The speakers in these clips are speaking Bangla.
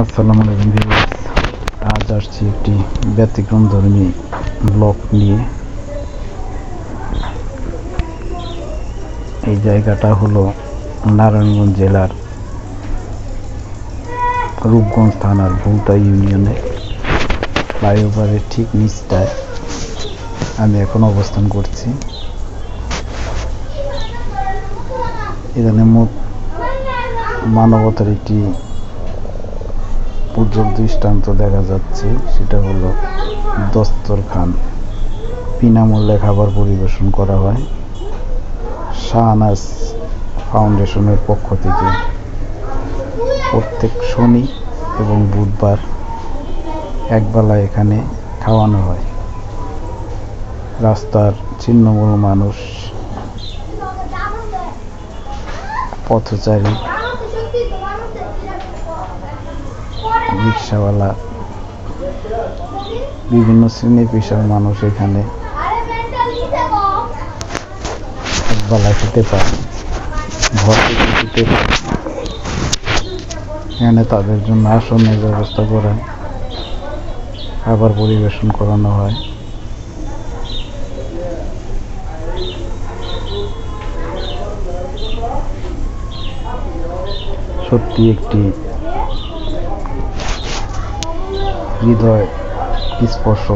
আসসালামু আলাইকুম ভিউয়ার্স। আজ আসছি একটি ব্যতিক্রম ধর্মী ব্লক নিয়ে। এই জায়গাটা হলো নারায়ণগঞ্জ জেলার রূপগঞ্জ থানার ভৌতা ইউনিয়নে। ফ্লাইওভারের ঠিক নিচটায় আমি এখন অবস্থান করছি। এখানে মোট মানবতার একটি উজ্জ্বল দৃষ্টান্ত দেখা যাচ্ছে, সেটা হলো দস্তরখান। বিনামূল্যে খাবার পরিবেশন করা হয়। শাহনাজ ফাউন্ডেশনের পক্ষ থেকে। প্রত্যেক শনি এবং বুধবার একবেলা এখানে খাওয়ানো হয়। রাস্তার ছিন্নমূল মানুষ, পথচারী রিক্সাওয়ালা, বিভিন্ন শ্রেণি পেশার মানুষ এখানে ঘর খেতে পারে। এখানে তাদের জন্য আসনের ব্যবস্থা করা, খাবার পরিবেশন করানো হয়। সত্যি একটি হৃদয় স্পর্শ?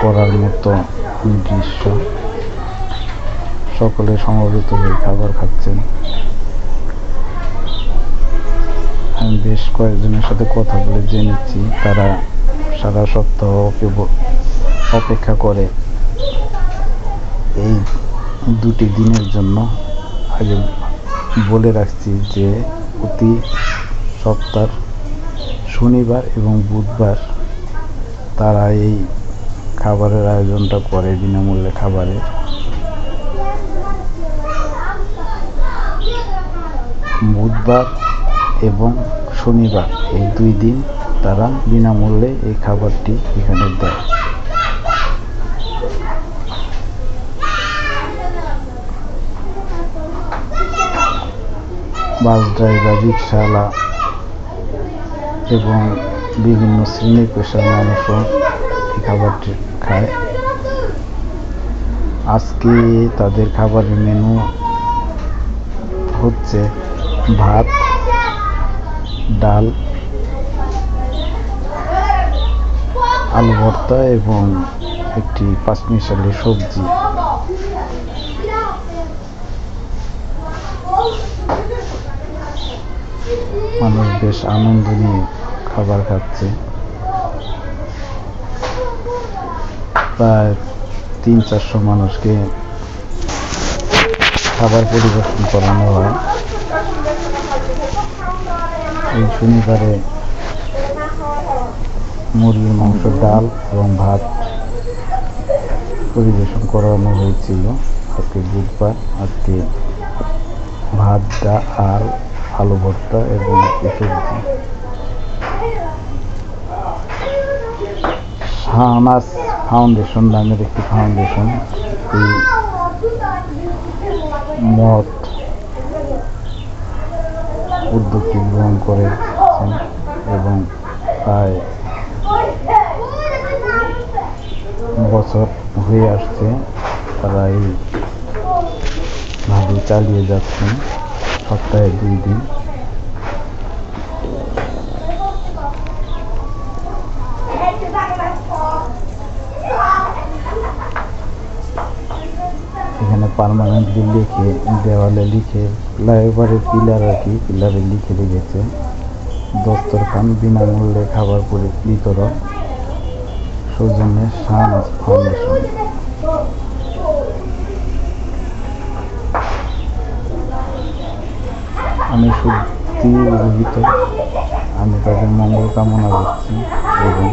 করার মতো দৃশ্য? সকলে সমবেত হয়ে খাবার খাচ্ছেন। আমি বেশ কয়েকজনের সাথে কথা বলে জেনেছি তারা সারা সপ্তাহ অপেক্ষা করে। এই দুটি দিনের জন্য আগে বলে রাখছি যে প্রতি সপ্তাহ শনিবার এবং বুধবার তারা এই খাবারের আয়োজনটা করে, বিনামূল্যে খাবারের বুধবার এবং শনিবার এই দুই দিন তারা বিনামূল্যে এই খাবারটি এখানে দেয়। বাস ড্রাইভার রিক্সাওয়ালা এবং বিভিন্ন শ্রেণি পেশার মানুষও এই খাবারটি খায়। আজকে তাদের খাবারের মেনু হচ্ছে ভাত, ডাল, আলু ভর্তা এবং একটি পাঁচমিশালি সবজি মানুষ বেশ আনন্দ নিয়ে খাবার খাচ্ছে। প্রায় তিন চারশো মানুষকে খাবার পরিবেশন করানো হয়। এই শনিবারে মুরগির মাংস, ডাল এবং ভাত পরিবেশন করানো হয়েছিল। আজকে বুধবার, আজকে ভাত, ডাল আর আলু ভর্তা এবং সবজি। শাহনাজ ফাউন্ডেশন নামের একটি ফাউন্ডেশন, এই মত উদ্যোগটি গ্রহণ করেছেন এবং প্রায় বছর হয়ে আসছে। তারা এই ভাবে চালিয়ে যাচ্ছেন। সপ্তাহে দুই দিন। এখানে পারমানেন্টলি লিখে দেওয়ালে লিখে ফ্লাইওভারের পিলার আর কি পিলারে লিখে রেখেছে। দস্তরখান, বিনামূল্যে খাবার বিতরণ, সৌজন্যে শাহনাজ ফাউন্ডেশন আমি সত্যি অভিভূত আমি তাদের মঙ্গল কামনা করছি এবং